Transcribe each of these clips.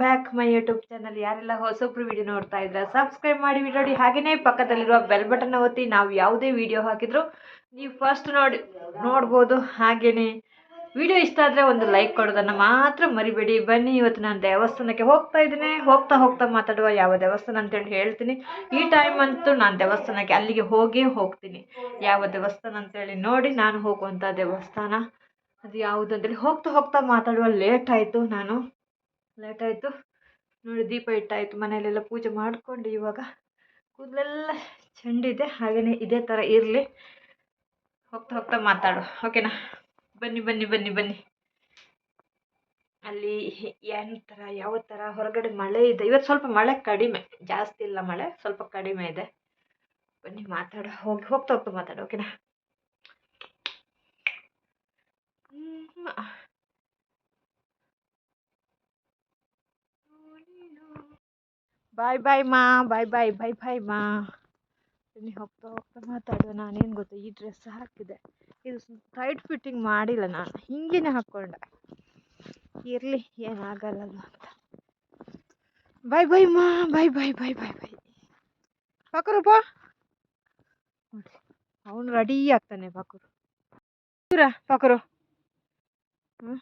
Back my YouTube channel ಯಾರೆಲ್ಲ ಹೊಸಬ್ರು video ನೋಡ್ತಾ ಇದ್ರ ಸಬ್ಸ್ಕ್ರೈಬ್ ಮಾಡಿ ವಿಡಿಯೋ ನೋಡಿ ಹಾಗೆಯೇ ಪಕ್ಕದಲ್ಲಿರುವ ಬೆಲ್ ಬಟನ್ ಒತ್ತಿ. ನಾವು ಯಾವುದೇ ವಿಡಿಯೋ ಹಾಕಿದ್ರು ನೀವು ಫಸ್ಟ್ ನೋಡಿ, ನೋಡ್ಬೋದು. ಹಾಗೆಯೇ ವಿಡಿಯೋ ಇಷ್ಟ ಆದರೆ ಒಂದು ಲೈಕ್ ಕೊಡೋದನ್ನು ಮಾತ್ರ ಮರಿಬೇಡಿ. ಬನ್ನಿ, ಇವತ್ತು ನಾನು ದೇವಸ್ಥಾನಕ್ಕೆ ಹೋಗ್ತಾ ಇದ್ದೀನಿ. ಹೋಗ್ತಾ ಹೋಗ್ತಾ ಮಾತಾಡುವ ಯಾವ ದೇವಸ್ಥಾನ ಅಂತೇಳಿ ಹೇಳ್ತೀನಿ. ಈ ಟೈಮ್ ಅಂತೂ ನಾನು ದೇವಸ್ಥಾನಕ್ಕೆ ಅಲ್ಲಿಗೆ ಹೋಗೇ ಹೋಗ್ತೀನಿ. ಯಾವ ದೇವಸ್ಥಾನ ಅಂತೇಳಿ ನೋಡಿ ನಾನು ಹೋಗುವಂಥ ದೇವಸ್ಥಾನ. ಅದು ಯಾವುದು ಅಂತೇಳಿ. ಹೋಗ್ತಾ ಹೋಗ್ತಾ ಮಾತಾಡುವ ಲೇಟ್ ಆಯಿತು ನಾನು. ಲೇಟ್ ಆಯಿತು. ನೋಡಿ ದೀಪ ಇಟ್ಟಾಯಿತು, ಮನೆಯಲ್ಲೆಲ್ಲ ಪೂಜೆ ಮಾಡಿಕೊಂಡು ಇವಾಗ ಕೂದಲೆಲ್ಲ ಚೆಂಡಿದೆ ಹಾಗೆಯೇ ಇದೇ ಥರ ಇರಲಿ. ಹೋಗ್ತಾ ಹೋಗ್ತಾ ಮಾತಾಡು ಓಕೆನಾ ಬನ್ನಿ ಬನ್ನಿ ಬನ್ನಿ ಬನ್ನಿ. ಅಲ್ಲಿ ಏನು ಥರ ಯಾವ ಥರ ಹೊರಗಡೆ ಮಳೆ ಇದೆ. ಇವತ್ತು ಸ್ವಲ್ಪ ಮಳೆ ಕಡಿಮೆ, ಜಾಸ್ತಿ ಇಲ್ಲ ಮಳೆ, ಸ್ವಲ್ಪ ಕಡಿಮೆ ಇದೆ. ಬನ್ನಿ ಮಾತಾಡು, ಹೋಗಿ, ಹೋಗ್ತಾ ಹೋಗ್ತಾ ಮಾತಾಡು ಓಕೆನಾ ಬಾಯ್ ಬಾಯ್ ಮಾ ಬಾಯ್ ಬಾಯ್ ಬಾಯ್ ಬಾಯ್ ಮಾ ಬನ್ನಿ ಹೋಗ್ತಾ ಹೋಗ್ತಾ ಮಾತಾಡುವ ನಾನೇನು ಗೊತ್ತು? ಈ ಡ್ರೆಸ್ ಹಾಕಿದೆ. ಇದು ಟೈಟ್ ಫಿಟ್ಟಿಂಗ್ ಮಾಡಿಲ್ಲ ನಾನು. ಹಿಂಗೇನೆ ಹಾಕ್ಕೊಂಡೆ ಇರಲಿ ಏನಾಗಲ್ಲಲ್ಲ ಅಂತ. ಬಾಯ್ ಬಾಯ್ ಮಾ ಬಾಯ್ ಬಾಯ್ ಬಾಯ್ ಬಾಯ್ ಬಾಯ್ ಪಾಕರಪ್ಪ ನೋಡಿ ಅವನು ರೆಡಿ ಆಗ್ತಾನೆ ಪಾಕರು. ಪಾಕರು? ಹ್ಞೂ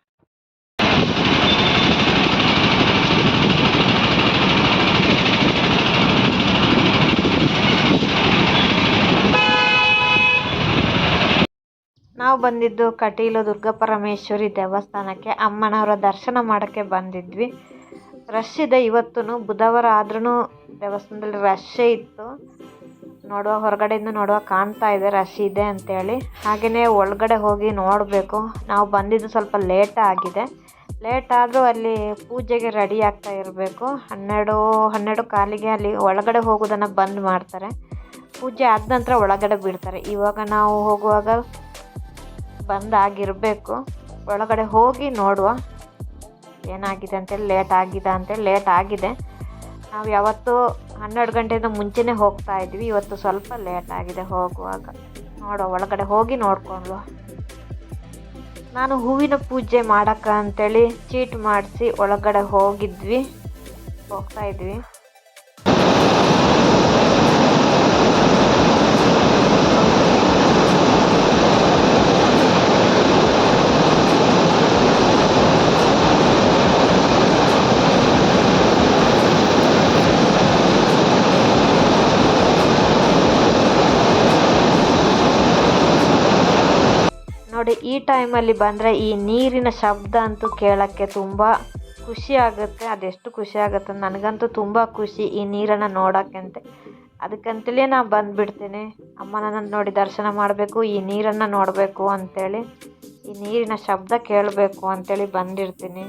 ನಾವು ಬಂದಿದ್ದು ಕಟೀಲು ದುರ್ಗಾಪರಮೇಶ್ವರಿ ದೇವಸ್ಥಾನಕ್ಕೆ. ಅಮ್ಮನವರ ದರ್ಶನ ಮಾಡೋಕ್ಕೆ ಬಂದಿದ್ವಿ. ರಶ್ ಇದೆ ಇವತ್ತು ಬುಧವಾರ ಆದ್ರೂ ದೇವಸ್ಥಾನದಲ್ಲಿ ರಶ್ಶೇ ಇತ್ತು. ನೋಡುವ, ಹೊರಗಡೆಯಿಂದ ನೋಡುವ ಕಾಣ್ತಾ ಇದೆ, ರಶ್ ಇದೆ ಅಂತೇಳಿ. ಹಾಗೆಯೇ ಒಳಗಡೆ ಹೋಗಿ ನೋಡಬೇಕು. ನಾವು ಬಂದಿದ್ದು ಸ್ವಲ್ಪ ಲೇಟ್ ಆಗಿದೆ. ಲೇಟ್ ಆದರೂ ಅಲ್ಲಿ ಪೂಜೆಗೆ ರೆಡಿ ಆಗ್ತಾ ಇರಬೇಕು. ಹನ್ನೆರಡು ಹನ್ನೆರಡು ಕಾಲಿಗೆ ಅಲ್ಲಿ ಒಳಗಡೆ ಹೋಗೋದನ್ನು ಬಂದ್ ಮಾಡ್ತಾರೆ. ಪೂಜೆ ಆದ ನಂತರ ಒಳಗಡೆ ಬಿಡ್ತಾರೆ. ಇವಾಗ ನಾವು ಹೋಗುವಾಗ ಬಂದಾಗಿರಬೇಕು. ಒಳಗಡೆ ಹೋಗಿ ನೋಡುವ. ಏನಾಗಿದೆ ಅಂತೇಳಿ ಲೇಟ್ ಆಗಿದೆ ಅಂತೇಳಿ ಲೇಟ್ ಆಗಿದೆ. ನಾವು ಯಾವತ್ತೂ ಹನ್ನೆರಡು ಗಂಟೆಯಿಂದ ಮುಂಚೆನೇ ಹೋಗ್ತಾ ಇದ್ವಿ. ಇವತ್ತು ಸ್ವಲ್ಪ ಲೇಟ್ ಆಗಿದೆ ಹೋಗುವಾಗ. ನೋಡುವ, ಒಳಗಡೆ ಹೋಗಿ ನೋಡ್ಕೊಂಡು. ನಾನು ಹೂವಿನ ಪೂಜೆ ಮಾಡೋಕ್ಕೆ ಅಂತೇಳಿ ಚೀಟ್ ಮಾಡಿಸಿ ಒಳಗಡೆ ಹೋಗಿದ್ವಿ. ಹೋಗ್ತಾ ಇದ್ವಿ. ನೋಡಿ, ಈ ಟೈಮಲ್ಲಿ ಬಂದರೆ ಈ ನೀರಿನ ಶಬ್ದ ಅಂತೂ ಕೇಳೋಕ್ಕೆ ತುಂಬ ಖುಷಿ ಆಗುತ್ತೆ. ಅದೆಷ್ಟು ಖುಷಿ ಆಗುತ್ತೆ? ನನಗಂತೂ ತುಂಬ ಖುಷಿ ಈ ನೀರನ್ನು ನೋಡೋಕ್ಕಂತೆ ಅದಕ್ಕಂತಲೇ ನಾನು ಬಂದುಬಿಡ್ತೀನಿ. ಅಮ್ಮ ನನ್ನನ್ನು ನೋಡಿ, ದರ್ಶನ ಮಾಡಬೇಕು, ಈ ನೀರನ್ನು ನೋಡಬೇಕು ಅಂಥೇಳಿ ಈ ನೀರಿನ ಶಬ್ದ ಕೇಳಬೇಕು ಅಂಥೇಳಿ ಬಂದಿರ್ತೀನಿ.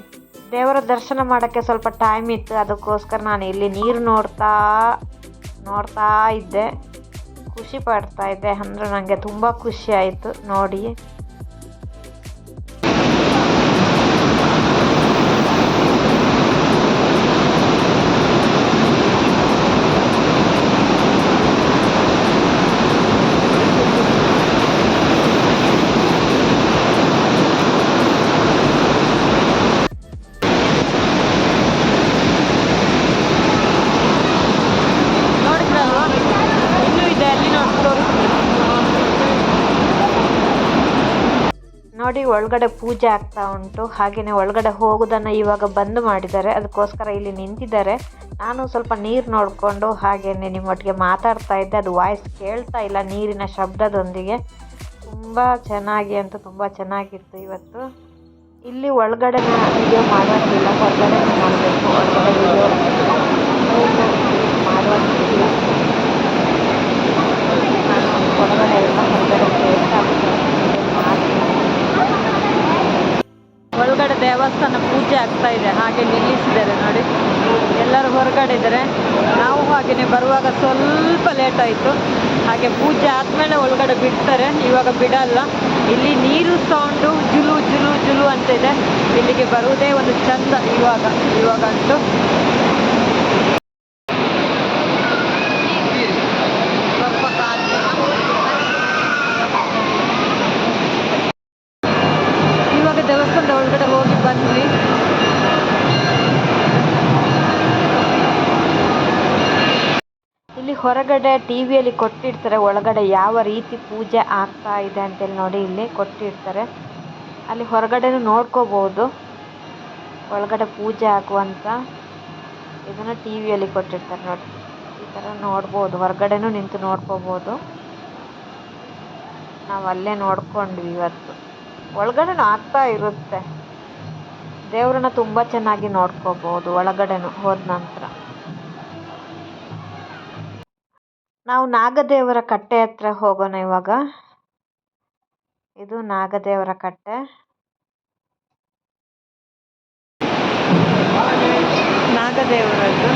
ದೇವರ ದರ್ಶನ ಮಾಡೋಕ್ಕೆ ಸ್ವಲ್ಪ ಟೈಮ್ ಇತ್ತು. ಅದಕ್ಕೋಸ್ಕರ ನಾನು ಇಲ್ಲಿ ನೀರು ನೋಡ್ತಾ ನೋಡ್ತಾ ಇದ್ದೆ. ಖುಷಿ ಪಡ್ತಾ ಇದ್ದೆ. ಅಂದರೆ ನನಗೆ ತುಂಬ ಖುಷಿ ಆಯಿತು. ನೋಡಿ ನೋಡಿದ್ರಲ್ವಾ ಇನ್ನೂ ಇದೆ ಅಲ್ಲಿ ನೋಡಿ ತೋರಿಸ್ತೀನಿ ನೋಡಿ ಒಳಗಡೆ ಪೂಜೆ ಆಗ್ತಾ ಉಂಟು. ಹಾಗೆಯೇ ಒಳಗಡೆ ಹೋಗೋದನ್ನು ಇವಾಗ ಬಂದ್ ಮಾಡಿದ್ದಾರೆ. ಅದಕ್ಕೋಸ್ಕರ ಇಲ್ಲಿ ನಿಂತಿದ್ದಾರೆ. ನಾನು ಸ್ವಲ್ಪ ನೀರು ನೋಡಿಕೊಂಡು ಹಾಗೆಯೇ ನಿಮ್ಮೊಟ್ಟಿಗೆ ಮಾತಾಡ್ತಾ ಇದ್ದೆ. ಅದು ವಾಯ್ಸ್ ಕೇಳ್ತಾ ಇಲ್ಲ ನೀರಿನ ಶಬ್ದದೊಂದಿಗೆ. ತುಂಬ ಚೆನ್ನಾಗಿ ಅಂತ ತುಂಬ ಚೆನ್ನಾಗಿತ್ತು ಇವತ್ತು. ಇಲ್ಲಿ ಒಳಗಡೆ ವಿಡಿಯೋ ಮಾಡೋಂಗಿಲ್ಲ ಹೊರಗಡೆ ಮಾಡಬೇಕು ಒಳಗಡೆ ವಿಡಿಯೋ ಮಾಡುವಂತಿಲ್ಲ ನಾನು ಹೊರಗಡೆ ಎಲ್ಲ ಹೊರಗಡೆ ಬೇಕಾಗುತ್ತೆ ಮಾಡಿ ಒಳಗಡೆ ದೇವಸ್ಥಾನ ಪೂಜೆ ಆಗ್ತಾ ಇದೆ ಹಾಗೆ ನಿಲ್ಲಿಸಿದ್ದಾರೆ ನೋಡಿ ಎಲ್ಲರೂ ಹೊರಗಡೆ ಇದ್ದಾರೆ ನಾವು ಹಾಗೆಯೇ ಬರುವಾಗ ಸ್ವಲ್ಪ ಲೇಟ್ ಆಯಿತು. ಹಾಗೆ ಪೂಜೆ ಆದಮೇಲೆ ಒಳಗಡೆ ಬಿಡ್ತಾರೆ. ಇವಾಗ ಬಿಡಲ್ಲ. ಇಲ್ಲಿ ನೀರು ಸೌಂಡು ಜುಲು ಜುಲು ಜುಲು ಅಂತ ಇದೆ. ಇಲ್ಲಿಗೆ ಬರುವುದೇ ಒಂದು ಚಂದ ಇವಾಗ ಇವಾಗಂತೂ ಸ್ವಲ್ಪ ಕಾದು ಇವಾಗ ದೇವಸ್ಥಾನದ ಒಳಗಡೆ ಹೋಗಿ ಬಂದ್ವಿ ಹೊರಗಡೆ ಟಿ.ವಿ ಯಲ್ಲಿ ಕೊಟ್ಟಿರ್ತಾರೆ, ಒಳಗಡೆ ಯಾವ ರೀತಿ ಪೂಜೆ ಆಗ್ತಾ ಇದೆ ಅಂತೇಳಿ ನೋಡಿ ಇಲ್ಲಿ ಕೊಟ್ಟಿರ್ತಾರೆ. ಅಲ್ಲಿ ಹೊರಗಡೆನು ನೋಡ್ಕೋಬಹುದು ಒಳಗಡೆ ಪೂಜೆ ಆಗುವಂತ ಇದನ್ನ ಟಿ.ವಿ ಯಲ್ಲಿ ಕೊಟ್ಟಿರ್ತಾರೆ ನೋಡಿ. ಈ ತರ ನೋಡ್ಬೋದು. ಹೊರಗಡೆನು ನಿಂತು ನೋಡ್ಕೋಬಹುದು ನಾವು ಅಲ್ಲೇ ನೋಡ್ಕೊಂಡ್ವಿ ಇವತ್ತು. ಒಳಗಡೆನೂ ಆಗ್ತಾ ಇರುತ್ತೆ. ದೇವ್ರನ್ನ ತುಂಬಾ ಚೆನ್ನಾಗಿ ನೋಡ್ಕೋಬಹುದು ಒಳಗಡೆನು ಹೋದ ನಂತರ ನಾವು ನಾಗದೇವರ ಕಟ್ಟೆ ಹತ್ರ ಹೋಗೋಣ ಇವಾಗ. ಇದು ನಾಗದೇವರ ಕಟ್ಟೆ. ನಾಗದೇವರದ್ದು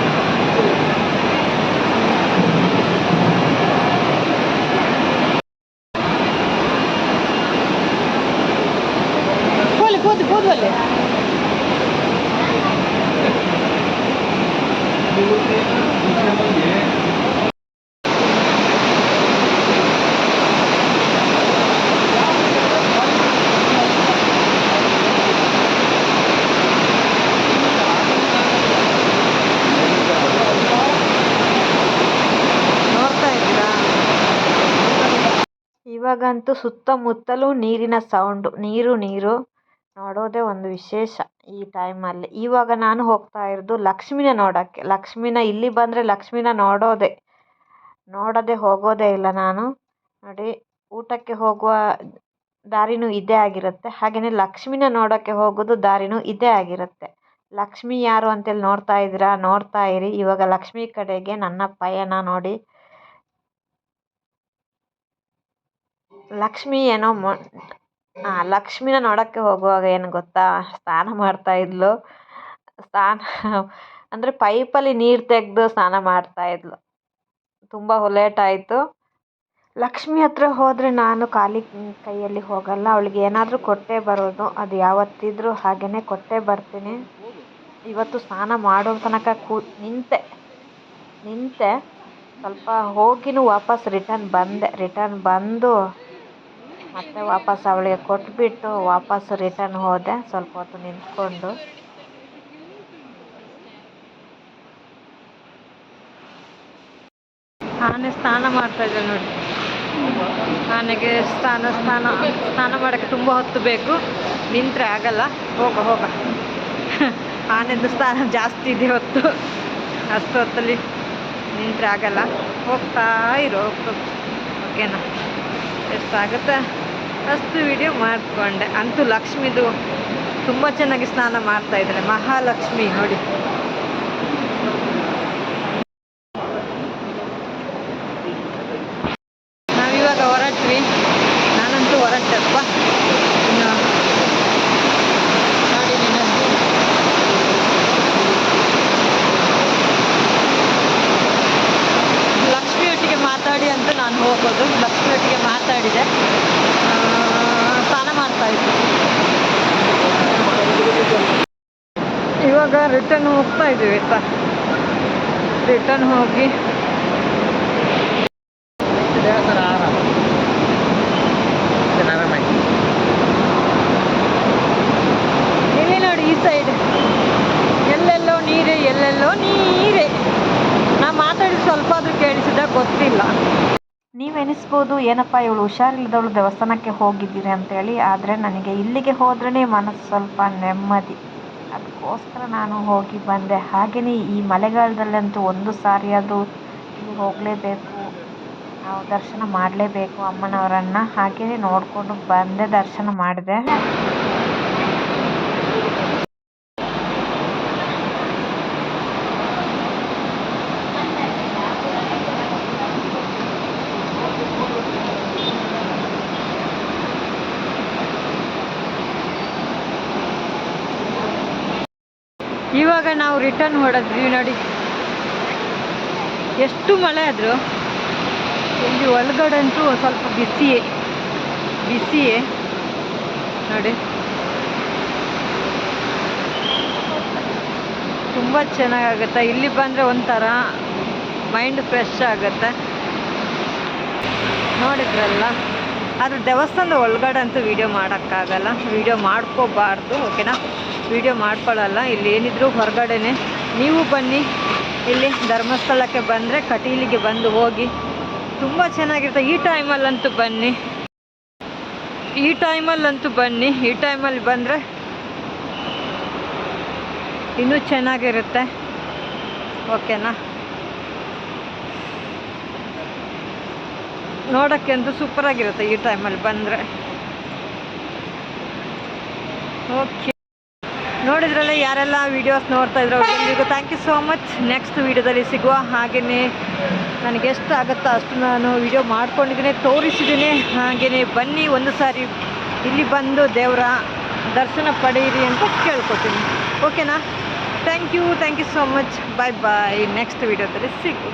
ಹೋಗ್ಲಿ ಹೋದ್ ಹೋದ್ವಲ್ಲೇ ನೋಡ್ತಾ ಇದ್ದೀರಾ ಇವಾಗಂತೂ ಸುತ್ತಮುತ್ತಲೂ ನೀರಿನ ಸೌಂಡು ನೀರು ನೀರು ನೋಡೋದೇ ಒಂದು ವಿಶೇಷ ಈ ಟೈಮಲ್ಲಿ ಇವಾಗ ನಾನು ಹೋಗ್ತಾ ಇರೋದು ಲಕ್ಷ್ಮಿನ ನೋಡೋಕ್ಕೆ. ಲಕ್ಷ್ಮಿನ ಇಲ್ಲಿ ಬಂದರೆ ಲಕ್ಷ್ಮಿನ ನೋಡೋದೇ, ನೋಡದೆ ಹೋಗೋದೇ ಇಲ್ಲ ನಾನು. ನೋಡಿ, ಊಟಕ್ಕೆ ಹೋಗುವ ದಾರಿನೂ ಇದೇ ಆಗಿರುತ್ತೆ. ಹಾಗೆಯೇ ಲಕ್ಷ್ಮಿನ ನೋಡೋಕ್ಕೆ ಹೋಗೋದು ದಾರಿನೂ ಇದೇ ಆಗಿರುತ್ತೆ. ಲಕ್ಷ್ಮಿ ಯಾರು ಅಂತೇಳಿ ನೋಡ್ತಾ ಇದ್ದೀರಾ? ನೋಡ್ತಾ ಇರಿ. ಇವಾಗ ಲಕ್ಷ್ಮಿ ಕಡೆಗೆ ನನ್ನ ಪಯಣ ನೋಡಿ. ಲಕ್ಷ್ಮಿ ಏನೋ ಮೊ ಲಕ್ಷ್ಮಿನ ನೋಡೋಕ್ಕೆ ಹೋಗುವಾಗ ಏನು ಗೊತ್ತಾ? ಸ್ನಾನ ಮಾಡ್ತಾ ಇದ್ಲು. ಸ್ನಾನ, ಅಂದರೆ ಪೈಪಲ್ಲಿ ನೀರು ತೆಗೆದು ಸ್ನಾನ ಮಾಡ್ತಾ ಇದ್ಲು. ತುಂಬ ಲೇಟ್ ಆಯಿತು ಲಕ್ಷ್ಮಿ ಹತ್ರ ಹೋದರೆ ನಾನು ಖಾಲಿ ಕೈಯಲ್ಲಿ ಹೋಗಲ್ಲ. ಅವಳಿಗೆ ಏನಾದರೂ ಕೊಟ್ಟೇ ಬರೋದು. ಅದು ಯಾವತ್ತಿದ್ರೂ ಹಾಗೆಯೇ ಕೊಟ್ಟೇ ಬರ್ತೀನಿ. ಇವತ್ತು ಸ್ನಾನ ಮಾಡೋ ತನಕ ಕೂ, ನಿಂತೆ ನಿಂತೆ. ಸ್ವಲ್ಪ ಹೋಗಿನೂ ವಾಪಸ್ ರಿಟರ್ನ್ ಬಂದೆ. ರಿಟರ್ನ್ ಬಂದು ಮತ್ತೆ ವಾಪಸ್ ಅವಳಿಗೆ ಕೊಟ್ಬಿಟ್ಟು ವಾಪಸ್ ರಿಟರ್ನ್ ಹೋದೆ. ಸ್ವಲ್ಪ ಹೊತ್ತು ನಿಂತ್ಕೊಂಡು. ಆನೆ ಸ್ನಾನ ಮಾಡ್ತಾ ಇದ್ದೆ ನೋಡಿ. ಆನೆಗೆ ಸ್ನಾನ ಸ್ನಾನ ಸ್ನಾನ ಮಾಡೋಕ್ಕೆ ತುಂಬ ಹೊತ್ತು ಬೇಕು. ನಿಂತರೆ ಆಗಲ್ಲ. ಹೋಗ ಹೋಗ. ಆನೆದು ಸ್ನಾನ ಜಾಸ್ತಿ ಇದೆ ಹೊತ್ತು. ಅಷ್ಟು ಹೊತ್ತಲ್ಲಿ ನಿಂತರೆ ಆಗಲ್ಲ. ಹೋಗ್ತಾ ಇರು, ಹೋಗ್ತಾ ಓಕೆನಾ ಎಷ್ಟಾಗುತ್ತೆ? ಅಷ್ಟು ವಿಡಿಯೋ ಮಾಡಿಕೊಂಡೆ. ಅಂತೂ ಲಕ್ಷ್ಮಿದು ತುಂಬ ಚೆನ್ನಾಗಿ ಸ್ನಾನ ಮಾಡ್ತಾ ಇದ್ದಾರೆ. ಮಹಾಲಕ್ಷ್ಮಿ ನೋಡಿ. ನಾವಿವಾಗ ಹೊರಟ್ವಿ. ನಾನಂತೂ ಹೊರಟಪ್ಪ ಲಕ್ಷ್ಮಿಯೊಟ್ಟಿಗೆ ಮಾತಾಡಿ ಅಂತ ನಾನು ಹೋಗೋದು. ಲಕ್ಷ್ಮಿ ಒಟ್ಟಿಗೆ ಮಾತಾಡಿದೆ ಆ, ಸ್ನಾನ ಮಾಡ್ತಾ ಇದ್ದೆ ಇವಾಗ ರಿಟರ್ನ್ ಹೋಗ್ತಾ ಇದ್ದೀವಿ ಆಯ್ತಾ ರಿಟರ್ನ್ ಹೋಗಿ. ಇಲ್ಲಿ ನೋಡಿ ಈ ಸೈಡ್ ಎಲ್ಲೆಲ್ಲೋ ನೀರೆ ಎಲ್ಲೆಲ್ಲೋ ನೀರೆ. ನಾ ಮಾತಾಡಿದ ಸ್ವಲ್ಪ ಆದ್ರೂ ಕೇಳಿಸಿದ ಗೊತ್ತಿಲ್ಲ. ನೀವೆನಿಸ್ಬೋದು ಏನಪ್ಪ, ಇವಳು ಹುಷಾರಿಲ್ಲದವಳು ದೇವಸ್ಥಾನಕ್ಕೆ ಹೋಗಿದ್ದೀರಿ ಅಂತೇಳಿ, ಆದರೆ ನನಗೆ ಇಲ್ಲಿಗೆ ಹೋದ್ರೇ ಮನಸ್ಸು ಸ್ವಲ್ಪ ನೆಮ್ಮದಿ. ಅದಕ್ಕೋಸ್ಕರ ನಾನು ಹೋಗಿ ಬಂದೆ. ಹಾಗೆಯೇ ಈ ಮಳೆಗಾಲದಲ್ಲಂತೂ ಒಂದು ಸಾರಿ ನೀವು ಹೋಗಲೇಬೇಕು. ನಾವು ದರ್ಶನ ಮಾಡಲೇಬೇಕು ಅಮ್ಮನವರನ್ನು. ಹಾಗೆಯೇ ನೋಡಿಕೊಂಡು ಬಂದೆ, ದರ್ಶನ ಮಾಡಿದೆ. ಇವಾಗ ನಾವು ರಿಟರ್ನ್ ಹೊಡೆದ್ವಿ ನೋಡಿ. ಎಷ್ಟು ಮಳೆ ಆದರೂ ಇಲ್ಲಿ ಒಳಗಡೆ ಅಂತೂ ಸ್ವಲ್ಪ ಬಿಸಿಯೇ ಬಿಸಿಯೇ. ನೋಡಿ. ತುಂಬ ಚೆನ್ನಾಗಾಗುತ್ತೆ. ಇಲ್ಲಿ ಬಂದರೆ ಒಂಥರ ಮೈಂಡ್ ಫ್ರೆಶ್ ಆಗುತ್ತೆ. ನೋಡಿದ್ರಲ್ಲ? ಆದರೆ ದೇವಸ್ಥಾನದ ಒಳಗಡೆ ಅಂತೂ ವೀಡಿಯೋ ಮಾಡೋಕ್ಕಾಗಲ್ಲ. ವೀಡಿಯೋ ಮಾಡ್ಕೋಬಾರ್ದು ಓಕೆನಾ ವೀಡಿಯೋ ಮಾಡ್ಕೊಳ್ಳಲ್ಲ, ಇಲ್ಲಿ ಏನಿದ್ರು ಹೊರಗಡೆನೆ. ನೀವು ಬನ್ನಿ, ಇಲ್ಲಿ ಧರ್ಮಸ್ಥಳಕ್ಕೆ ಬಂದರೆ ಕಟೀಲಿಗೆ ಬಂದು ಹೋಗಿ. ತುಂಬ ಚೆನ್ನಾಗಿರುತ್ತೆ. ಈ ಟೈಮಲ್ಲಂತೂ ಬನ್ನಿ. ಈ ಟೈಮಲ್ಲಂತೂ ಬನ್ನಿ. ಈ ಟೈಮಲ್ಲಿ ಬಂದರೆ ಇನ್ನೂ ಚೆನ್ನಾಗಿರುತ್ತೆ. ಓಕೆನಾ? ನೋಡೋಕ್ಕೆ ಅಂತೂ ಸೂಪರಾಗಿರುತ್ತೆ ಈ ಟೈಮಲ್ಲಿ ಬಂದರೆ. ಓಕೆ. ನೋಡಿದ್ರಲ್ಲ, ಯಾರೆಲ್ಲ ವೀಡಿಯೋಸ್ ನೋಡ್ತಾ ಇದ್ರು ಅವ್ರಿಗೆಲ್ಲರಿಗೂ thank you so much next ವೀಡಿಯೋದಲ್ಲಿ ಸಿಗುವ ಹಾಗೆಯೇ ನನಗೆ ಎಷ್ಟು ಆಗುತ್ತೋ ಅಷ್ಟು ನಾನು ವೀಡಿಯೋ ಮಾಡ್ಕೊಂಡಿದ್ದೀನಿ, ತೋರಿಸಿದ್ದೀನಿ. ಹಾಗೆಯೇ ಬನ್ನಿ ಒಂದು ಸಾರಿ, ಇಲ್ಲಿ ಬಂದು ದೇವರ ದರ್ಶನ ಪಡೆಯಿರಿ ಅಂತ ಕೇಳ್ಕೊತೀನಿ. ಓಕೆನಾ thank you thank you so much bye bye next ವೀಡಿಯೋದಲ್ಲಿ ಸಿಗು.